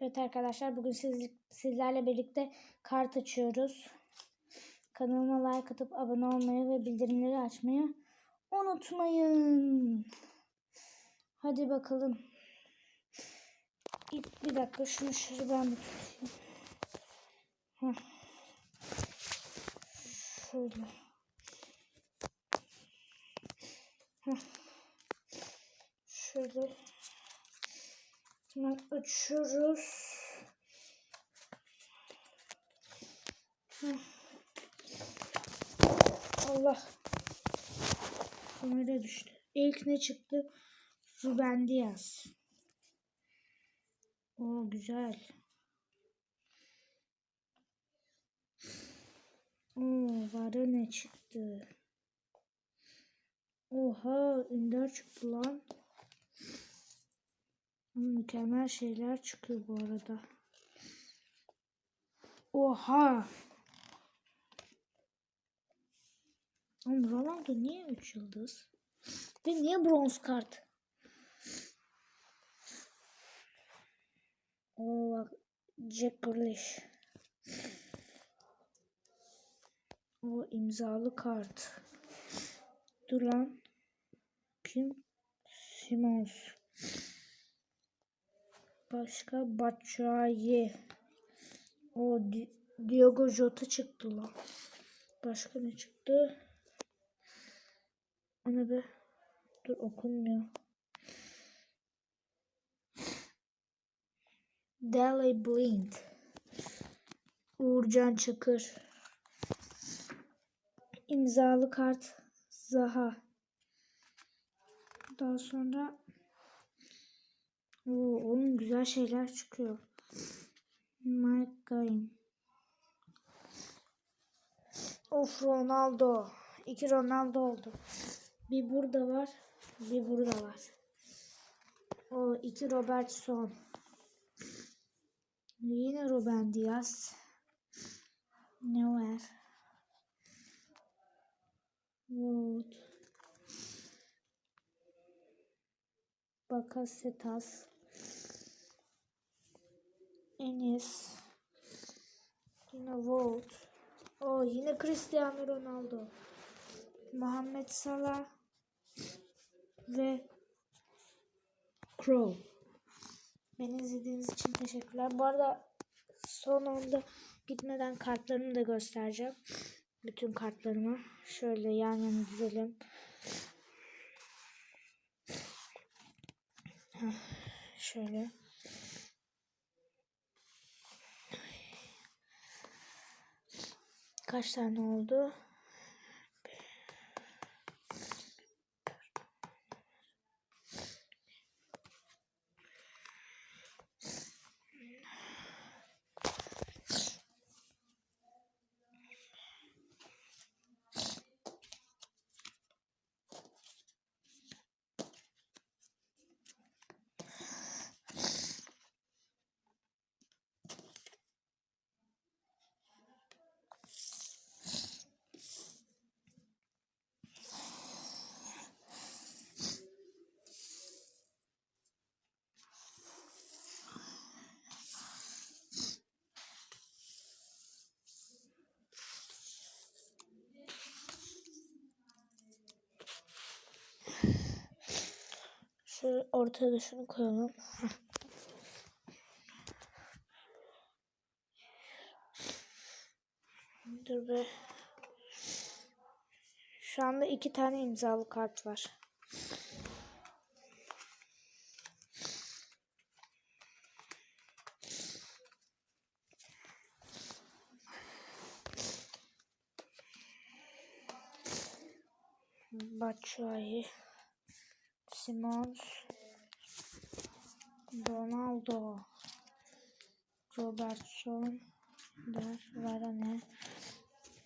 Evet arkadaşlar bugün siz, sizlerle birlikte kart açıyoruz. Kanalıma like atıp abone olmayı ve bildirimleri açmayı unutmayın. Hadi bakalım. İp, bir dakika şunu şuradan bir tutayım. Heh. Şöyle. Heh. Şöyle. Hemen açıyoruz. Allah. Kamera düştü. İlk ne çıktı? Ruben Diaz. O güzel. Oo, vara ne çıktı? Oha, Ender çıktı lan. Mükemmel şeyler çıkıyor bu arada. Oha. Oğlum Ronaldo niye 3 yıldız? Ve niye bronz kart? Oo bak Jack Grealish. O imzalı kart. Dur lan. Kim? Simons. Başka Batshuayi. O Di Diogo Jota çıktı lan. Başka ne çıktı? Ana be. Dur okunmuyor. Dele Blind. Uğurcan Çakır. İmzalı kart Zaha. Daha sonra Oo, onun güzel şeyler çıkıyor. Mike Gain. Of Ronaldo. İki Ronaldo oldu. Bir burada var. Bir burada var. O iki Robertson. Yine Ruben Diaz. Neuer. Wood. Bakasetas. Enes. Yine Wood. O yine Cristiano Ronaldo. Muhammed Salah ve Crow. Beni izlediğiniz için teşekkürler. Bu arada son anda gitmeden kartlarımı da göstereceğim. Bütün kartlarımı şöyle yan yana dizelim. Şöyle. Kaç tane oldu? Şöyle ortaya şunu koyalım. Dur be. Şu anda iki tane imzalı kart var. Batshuayi. Simons, Ronaldo, Robertson, Der Varane,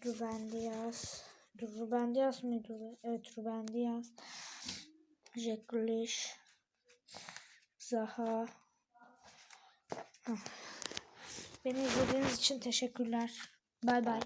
Ruben Diaz, Ruben Diaz mıydı? Evet Ruben Diaz, Jack Grealish, Zaha. Hah. Beni izlediğiniz için teşekkürler. Bay bay.